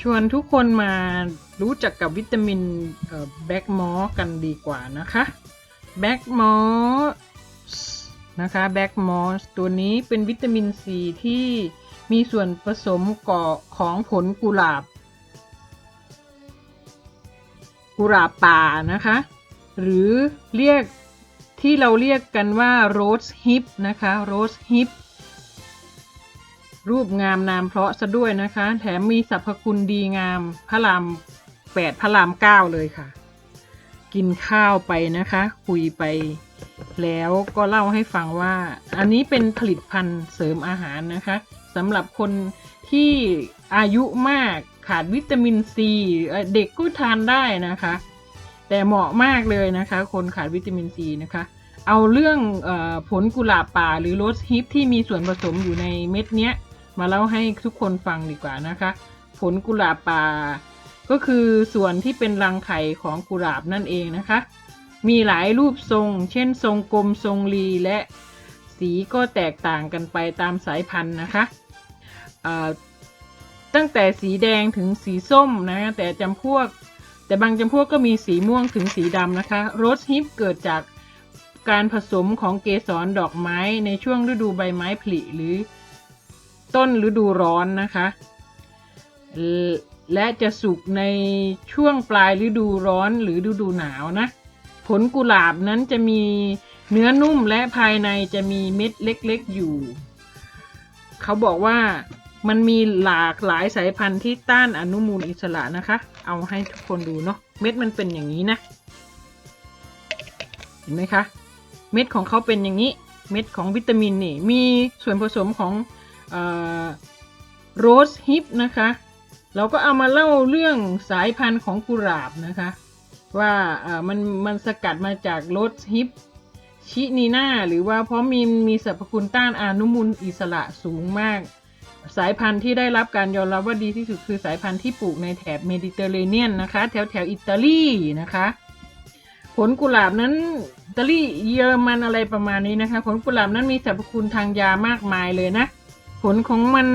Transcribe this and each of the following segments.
ชวนทุกคนมารู้จักกับวิตามินแบล็กมอกันดีกว่านะคะแบล็กมอสนะคะแบล็กมอสตัวนี้เป็นวิตามินซีที่มีส่วนผสมก่อของผลกุหลาบ กุหลาบป่านะคะ หรือเรียกที่เราเรียกกันว่าโรสฮิปนะคะโรสฮิป รูปงามนามเพราะซะด้วยนะคะ แถมมีสรรพคุณดีงามพระรามแปดพระรามเก้าเลยค่ะ กินข้าวไปนะคะ คุยไป แล้วก็เล่าให้ฟังว่า อันนี้เป็นผลิตภัณฑ์เสริมอาหารนะคะสำหรับคนที่อายุมากขาดวิตามินซีเด็กก็ทานได้นะคะ แต่เหมาะมากเลยนะคะ คนขาดวิตามินซีนะคะ เอาเรื่องอผลกุหลาบป่าหรือโรสฮิปที่มีส่วนผสมอยู่ในเม็ดเนี้ย มาเล่าให้ทุกคนฟังดีกว่านะคะ ผลกุหลาบป่า ก็คือส่วนที่เป็นรังไข่ของกุหลาบนั่นเองนะคะ มีหลายรูปทรง เช่น ทรงกลมทรงรีและสีก็แตกต่างกันไปตามสายพันธุ์นะคะตั้งแต่สีแดงถึงสีส้มนะแต่จำพวก แต่บางจำพวกก็มีสีม่วงถึงสีดำนะคะโรสฮิปเกิดจากการผสมของเกสรดอกไม้ในช่วงฤดูใบไม้ผลิหรือ ต้นฤดูร้อนนะคะและจะสุกในช่วงปลายฤดูร้อนหรือฤดูหนาวนะ ผลกุหลาบนั้นจะมีเนื้อนุ่มและภายในจะมีเม็ดเล็กๆอยู่ เขาบอกว่ามันมีหลากหลายสายพันธุ์ที่ต้านอนุมูลอิสระนะคะ เอาให้ทุกคนดูเนาะ เม็ดมันเป็นอย่างนี้นะ เห็นไหมคะ เม็ดของเขาเป็นอย่างนี้ เม็ดของวิตามินนี่ มีส่วนผสมของ โรสฮิปนะคะ เราก็เอามาเล่าเรื่องสายพันธุ์ของกุหลาบนะคะ ว่ามันมันสกัดมาจากโรสฮิปชินีนาหรือว่าเพราะมีมีสรรพคุณต้านอนุมูลอิสระสูงมาก สายพันธุ์ที่ได้รับการยอมรับว่าดีที่สุดคือสายพันธุ์ที่ปลูกในแถบเมดิเตอร์เรเนียนนะคะ แถวแถวอิตาลีนะคะผลกุหลาบนั้นอิตาลีเยอรมันอะไรประมาณนี้นะคะ ผลกุหลาบนั้นมีสรรพคุณทางยามากมายเลยนะ ผลของมัน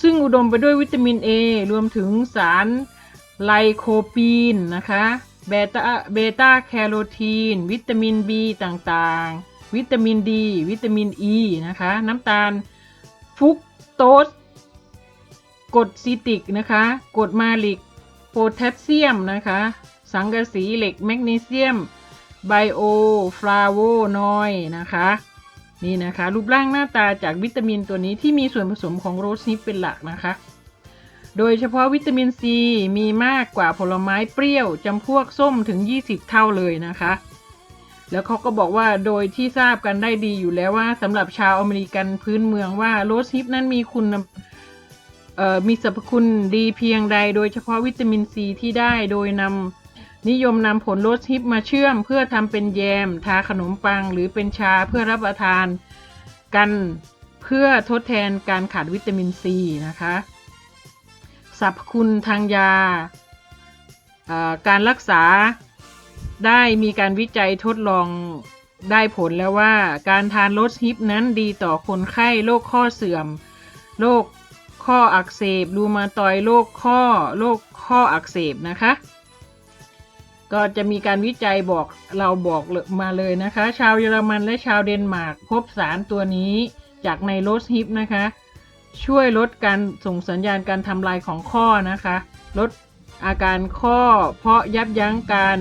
ซึ่งอุดมไปด้วยวิตามิน A รวมถึงสารไลโคปีนนะคะเบต้าเบต้าแคโรทีน วิตามิน B ต่างๆ วิตามินดี วิตามิน E นะคะ น้ำตาลฟุกโตสกรดซิติกนะคะกรดมาลิก โพแทสเซียมนะคะ สังกะสีเหล็กแมกนีเซียม ไบโอฟลาโวนอยนะคะ นี่นะคะ รูปร่างหน้าตาจากวิตามินตัวนี้ที่มีส่วนผสมของโรสฮิปเป็นหลักนะคะ โดยเฉพาะวิตามินซีมีมากกว่าผลไม้เปรี้ยวจำพวกส้มถึง 20 เท่าเลยนะคะ แล้วเขาก็บอกว่าโดยที่ทราบกันได้ดีอยู่แล้วว่าสำหรับชาวอเมริกันพื้นเมืองว่าโรสฮิปนั้นมีคุณมีสรรพคุณดีเพียงใด โดยเฉพาะวิตามินซีที่ได้โดยนำ นิยมนำผลโรสฮิปมาเชื่อม เพื่อทำเป็นแยม ทาขนมปัง หรือเป็นชาเพื่อรับประทานกันเพื่อทดแทนการขาดวิตามินซีนะคะสรรพคุณทางยา การรักษาได้มีการวิจัยทดลองได้ผลแล้วว่า การทานโรสฮิปนั้นดีต่อคนไข้โรคข้อเสื่อมโรคข้ออักเสบรูมาตอยโรคข้อโรคข้ออักเสบนะคะ ก็จะมีการวิจัยบอกเราบอกมาเลยนะคะ ชาวเยอรมันและชาวเดนมาร์กพบสารตัวนี้จากในโรสฮิปนะคะ ช่วยลดการส่งสัญญาณการทำลายของข้อนะคะ ลดอาการข้อเพราะยับยั้งการ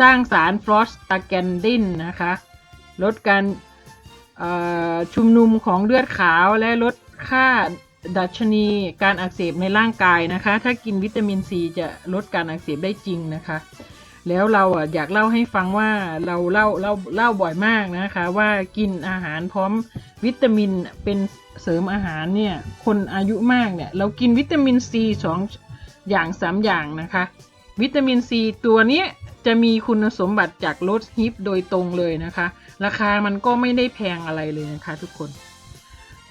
สร้างสารฟลอสตาแกนดินนะคะ ลดการชุมนุมของเลือดขาวและลดค่า ดัชนีการอักเสบในร่างกายนะคะ ถ้ากินวิตามินซีจะลดการอักเสบได้จริงนะคะ แล้วเราอะอยากเล่าให้ฟังว่าเราเล่าเล่าเล่าบ่อยมากนะคะ ว่ากินอาหารพร้อมวิตามินเป็นเสริมอาหารเนี่ยคนอายุมากเนี่ยเรากินวิตามินซีสองอย่างสามอย่างนะคะ วิตามินซีตัวนี้จะมีคุณสมบัติจากโรสฮิปโดยตรงเลยนะคะ ราคามันก็ไม่ได้แพงอะไรเลยนะคะทุกคน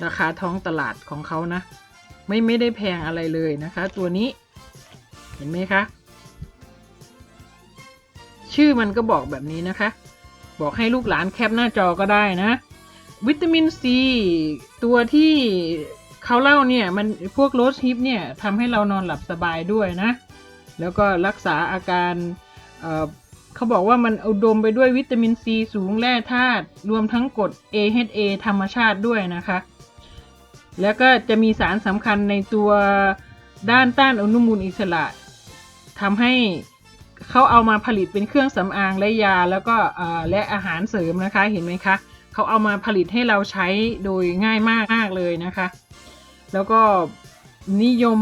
ราคาท้องตลาดของเขานะ ไม่ไม่ได้แพงอะไรเลยนะคะ ตัวนี้เห็นไหมคะชื่อมันก็บอกแบบนี้นะคะ บอกให้ลูกหลานแคปหน้าจอก็ได้นะ วิตามินซีตัวที่เขาเล่าเนี่ยมันพวกโรสฮิปเนี่ยทำให้เรานอนหลับสบายด้วยนะ แล้วก็รักษาอาการเเขาบอกว่ามันอุดมไปด้วยวิตามินซีสูงแร่ธาตุรวมทั้งกรด AHA ธรรมชาติด้วยนะคะ แล้วก็จะมีสารสำคัญในตัวด้านต้านอนุมูลอิสระทำให้เขาเอามาผลิตเป็นเครื่องสำอางและยาแล้วก็และอาหารเสริมนะคะเห็นไหมคะเขาเอามาผลิตให้เราใช้โดยง่ายมากมากเลยนะคะ แล้วก็นิยม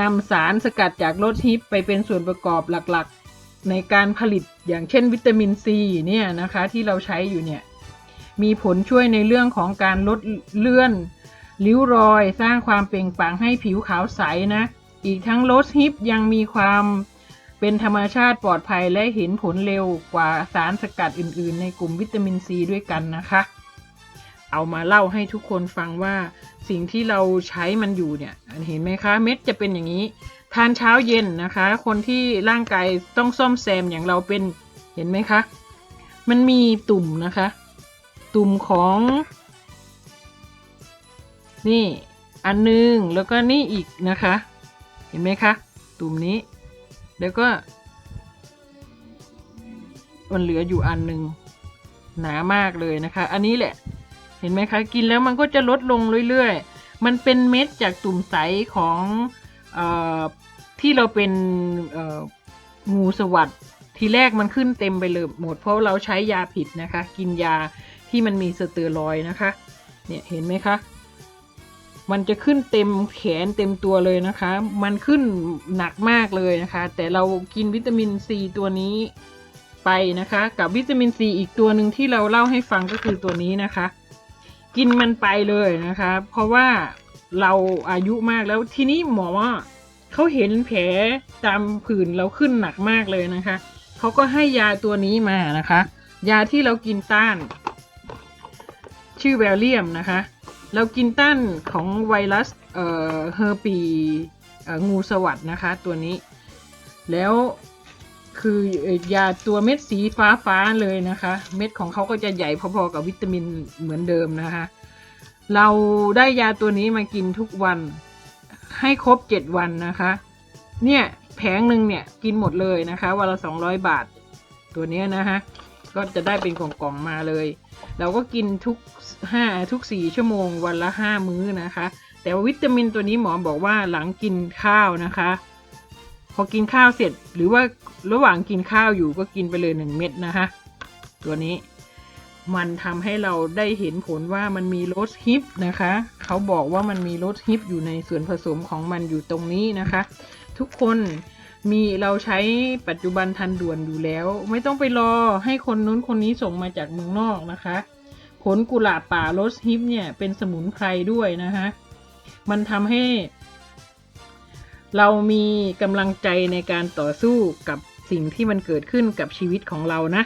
นำสารสกัดจากรสฮิปไปเป็นส่วนประกอบหลักๆ ในการผลิตอย่างเช่นวิตามินซีเนี่ยนะคะที่เราใช้อยู่เนี่ย มีผลช่วยในเรื่องของการลดเลื่อนริ้วรอยสร้างความเปล่งปลั่งให้ผิวขาวใสนะ อีกทั้งโรสฮิปยังมีความเป็นธรรมชาติปลอดภัยและเห็นผลเร็วกว่าสารสกัดอื่นๆ ในกลุ่มวิตามินซีด้วยกันนะคะ เอามาเล่าให้ทุกคนฟังว่าสิ่งที่เราใช้มันอยู่เนี่ยเห็นไหมคะ เม็ดจะเป็นอย่างนี้ ทานเช้าเย็นนะคะ คนที่ร่างกายต้องซ่อมแซมอย่างเราเป็นเห็นไหมคะ มันมีตุ่มนะคะ ตุ่มของ นี่อันนึงแล้วก็นี่อีกนะคะ เห็นไหมคะ ตุ่มนี้ แล้วก็ มันเหลืออยู่อันหนึ่งหนามากเลยนะคะ อันนี้แหละ เห็นไหมคะ กินแล้วมันก็จะลดลงเรื่อยๆ มันเป็นเม็ดจากตุ่มใสของออที่เราเป็นงูสวัสดทีแรกมันขึ้นเต็มไปเลยหมดเพราะเราใช้ยาผิดนะคะ กินยา ที่มันมีสเตียรอยนะคะ เนี่ยเห็นไหมคะ มันจะขึ้นเต็มแขนเต็มตัวเลยนะคะ มันขึ้นหนักมากเลยนะคะ แต่เรากินวิตามินซีตัวนี้ไปนะคะ กับวิตามินซีอีกตัวหนึ่งที่เราเล่าให้ฟังก็คือตัวนี้นะคะ กินมันไปเลยนะคะ เพราะว่าเราอายุมากแล้วทีนี้หมอว่าเขาเห็นแผลตามผื่นเราขึ้นหนักมากเลยนะคะเขาก็ให้ยาตัวนี้มานะคะ ยาที่เรากินต้าน ชื่อแวลเลียมนะคะเรากินต้านของไวรัสเอ่อเฮอร์ปีงูสวัสดนะคะตัวนี้ แล้วคือยาตัวเม็ดสีฟ้าฟ้าๆเลยนะคะ เม็ดของเขาก็จะใหญ่พอๆกับวิตามินเหมือนเดิมนะคะ เราได้ยาตัวนี้มากินทุกวันให้ครบเจ็ดวันนะคะ เนี่ยแผงหนึ่งเนี่ยกินหมดเลยนะคะวันละสองร้อยบาทตัวนี้นะคะ ก็จะได้เป็นกล่องๆมาเลย เราก็กินทุกห้าทุกสี่ชั่วโมงวันละห้ามื้อนะคะ แต่วิตามินตัวนี้หมอบอกว่าหลังกินข้าวนะคะ พอกินข้าวเสร็จหรือว่าระหว่างกินข้าวอยู่ก็กินไปเลยหนึ่งเม็ดนะคะ ตัวนี้มันทำให้เราได้เห็นผลว่ามันมีโรสฮิปนะคะ เขาบอกว่ามันมีโรสฮิปอยู่ในส่วนผสมของมันอยู่ตรงนี้นะคะ ทุกคน มีเราใช้ปัจจุบันทันด่วนอยู่แล้ว ไม่ต้องไปรอให้คนนู้นคนนี้ส่งมาจากเมืองนอกนะคะ ผลกุหลาบป่าโรสฮิปเนี่ยเป็นสมุนไพรด้วยนะคะ มันทำให้ เรามีกำลังใจในการต่อสู้กับสิ่งที่มันเกิดขึ้นกับชีวิตของเรานะ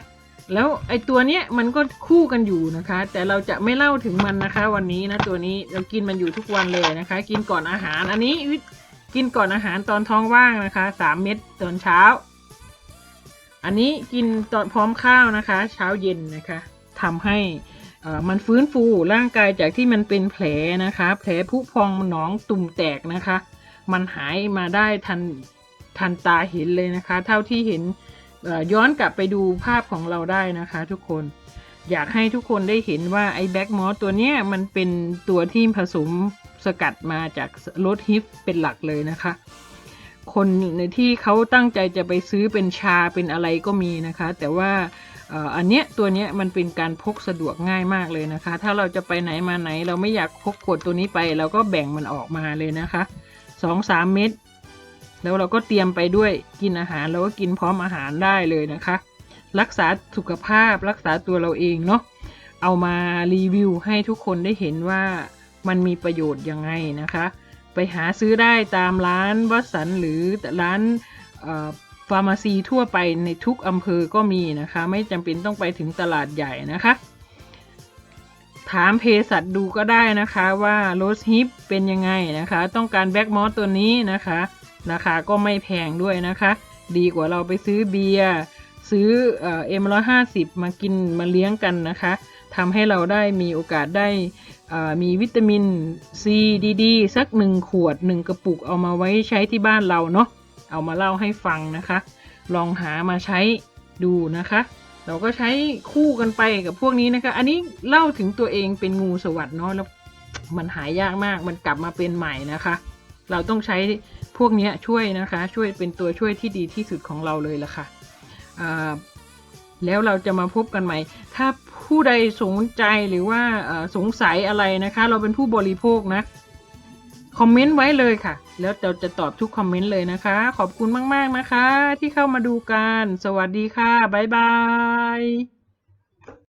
แล้วไอตัวเนี้ยมันก็คู่กันอยู่นะคะ แต่เราจะไม่เล่าถึงมันนะคะ วันนี้นะตัวนี้เรากินมันอยู่ทุกวันเลยนะคะ กินก่อนอาหารอันนี้ กินก่อนอาหารตอนท้องว่างนะคะสามเม็ดตอนเช้า อันนี้กินตอนพร้อมข้าวนะคะ เช้าเย็นนะคะทำให้มันฟื้นฟูร่างกายจากที่มันเป็นแผลนะคะ แผลผุพองหนองตุ่มแตกนะคะ มันหายมาได้ทันทันตาเห็นเลยนะคะ เท่าที่เห็นย้อนกลับไปดูภาพของเราได้นะคะ ทุกคนอยากให้ทุกคนได้เห็นว่าไอ้แบ็กมอสตัวเนี้ยมันเป็นตัวที่ผสม สกัดมาจากรสฮิปเป็นหลักเลยนะคะ คนในที่เขาตั้งใจจะไปซื้อเป็นชาเป็นอะไรก็มีนะคะ แต่ว่าอันเนี้ยตัวเนี้ยมันเป็นการพกสะดวกง่ายมากเลยนะคะ ถ้าเราจะไปไหนมาไหน เราไม่อยากพกขวดตัวนี้ไปเราก็แบ่งมันออกมาเลยนะคะสองสามเม็ดแล้วเราก็เตรียมไปด้วยกินอาหารเราก็กินพร้อมอาหารได้เลยนะคะ รักษาสุขภาพรักษาตัวเราเองเนาะเอามารีวิวให้ทุกคนได้เห็นว่า มันมีประโยชน์ยังไงนะคะ ไปหาซื้อได้ตามร้านวัสันหรือร้านฟาร์มาซีทั่วไปในทุกอำเภอก็มีนะคะ ไม่จำเป็นต้องไปถึงตลาดใหญ่นะคะ ถามเภสัชดูก็ได้นะคะว่าโรสฮิปเป็นยังไงนะคะ ต้องการแบ็กมอสตัวนี้นะคะ ราคาก็ไม่แพงด้วยนะคะ ดีกว่าเราไปซื้อเบียร์ซื้อเอ็มร้อยห้าสิบมากินมาเลี้ยงกันนะคะ ทำให้เราได้มีโอกาสได้มีวิตามินซีดีๆสักหนึ่งขวดหนึ่งกระปุกเอามาไว้ใช้ที่บ้านเราเนาะเอามาเล่าให้ฟังนะคะ ลองหามาใช้ดูนะคะ เราก็ใช้คู่กันไปกับพวกนี้นะคะ อันนี้เล่าถึงตัวเองเป็นงูสวัสด์เนาะแล้วมันหายากมากมันกลับมาเป็นใหม่นะคะ เราต้องใช้พวกนี้ช่วยนะคะ ช่วยเป็นตัวช่วยที่ดีที่สุดของเราเลยละค่ะอ่า แล้วเราจะมาพบกันใหม่ ถ้าผู้ใดสนใจหรือว่าสงสัยอะไรนะคะ เราเป็นผู้บริโภคนะ คอมเมนต์ไว้เลยค่ะ แล้วเราจะตอบทุกคอมเมนต์เลยนะคะ ขอบคุณมาก ๆ นะคะ ที่เข้ามาดูกัน สวัสดีค่ะ บ๊ายบาย